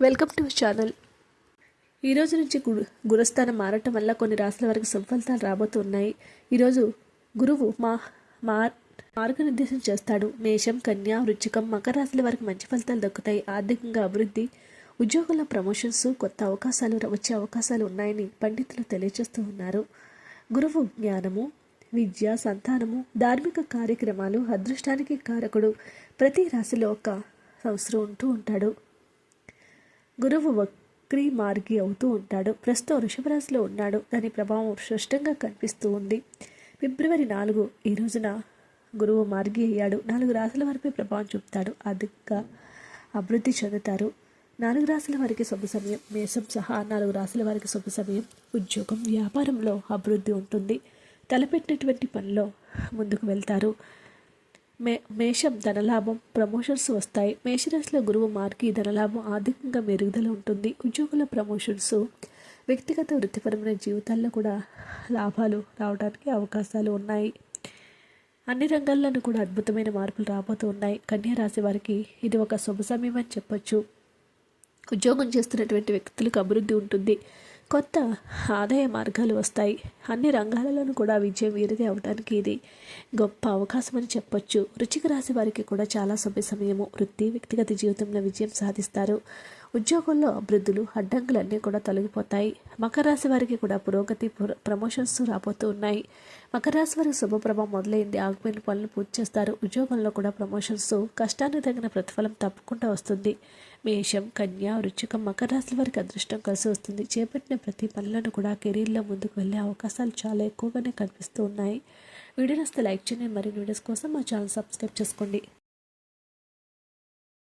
Welcome to channel. ఈ రోజు నుంచి గు గురుస్థానం మారటం వల్ల కొన్ని రాశుల వరకు సుఫలితాలు రాబోతున్నాయి. ఈరోజు గురువు మా మా మార్గనిర్దేశం చేస్తాడు. మేషం కన్యా వృచ్చికం మకర రాశుల వరకు మంచి ఫలితాలు దక్కుతాయి. ఆర్థికంగా అభివృద్ధి ఉద్యోగుల ప్రమోషన్స్ కొత్త అవకాశాలు వచ్చే అవకాశాలు ఉన్నాయని పండితులు తెలియజేస్తూ ఉన్నారు. గురువు జ్ఞానము విద్య సంతానము ధార్మిక కార్యక్రమాలు అదృష్టానికి కారకుడు ప్రతి రాశిలో ఒక సంవత్సరం ఉంటూ ఉంటాడు. గురువు వక్రీ మార్గి అవుతూ ఉంటాడు. ప్రస్తుతం వృషభరాశిలో ఉన్నాడు. దాని ప్రభావం స్పష్టంగా కనిపిస్తూ ఉంది. ఫిబ్రవరి నాలుగు ఈ రోజున గురువు మార్గి అయ్యాడు. నాలుగు రాశుల వారిపై ప్రభావం చూపుతాడు. అధికంగా అభివృద్ధి చెందుతారు. నాలుగు రాశుల వారికి శుభ సమయం మేషం సహా నాలుగు రాశుల వారికి శుభ సమయం. ఉద్యోగం వ్యాపారంలో అభివృద్ధి ఉంటుంది. తలపెట్టినటువంటి పనిలో ముందుకు వెళ్తారు. మే మేషం ధనలాభం ప్రమోషన్స్ వస్తాయి. మేషరాశిలో గురువు మార్కి ధనలాభం ఆర్థికంగా మెరుగుదల ఉంటుంది. ఉద్యోగుల ప్రమోషన్స్ వ్యక్తిగత వృత్తిపరమైన జీవితాల్లో కూడా లాభాలు రావడానికి అవకాశాలు ఉన్నాయి. అన్ని రంగాల్లోనూ కూడా అద్భుతమైన మార్పులు రాబోతూ ఉన్నాయి. కన్యా రాశి వారికి ఇది ఒక శుభ సమయం అని చెప్పొచ్చు. ఉద్యోగం చేస్తున్నటువంటి వ్యక్తులకు అభివృద్ధి ఉంటుంది. కొత్త ఆదాయ మార్గాలు వస్తాయి. అన్ని రంగాలలోనూ కూడా విజయం వీరిది అవడానికి ఇది గొప్ప అవకాశం అని చెప్పొచ్చు. రుచిక రాశి వారికి కూడా చాలా శుభ సమయము వృత్తి వ్యక్తిగత జీవితంలో విజయం సాధిస్తారు. ఉద్యోగంలో అభివృద్ధులు అడ్డంకులు అన్నీ కూడా తొలగిపోతాయి. మకర రాశి వారికి కూడా పురోగతి ప్రమోషన్స్ రాబోతూ ఉన్నాయి. మకర రాశి వారికి శుభప్రభం మొదలైంది. ఆగిపోయిన పనులు పూర్తి చేస్తారు. ఉద్యోగంలో కూడా ప్రమోషన్స్ కష్టానికి తగిన ప్రతిఫలం తప్పకుండా వస్తుంది. మేషం కన్య వృచ్చికం మకర రాశి వారికి అదృష్టం కలిసి వస్తుంది. చేపట్టిన ప్రతి పనులను కూడా కెరీర్లో ముందుకు వెళ్ళే అవకాశాలు చాలా ఎక్కువగానే కనిపిస్తూ ఉన్నాయి. వీడియో నస్తే లైక్ చేయండి. మరిన్ని వీడియోస్ కోసం మా ఛానల్ సబ్స్క్రైబ్ చేసుకోండి.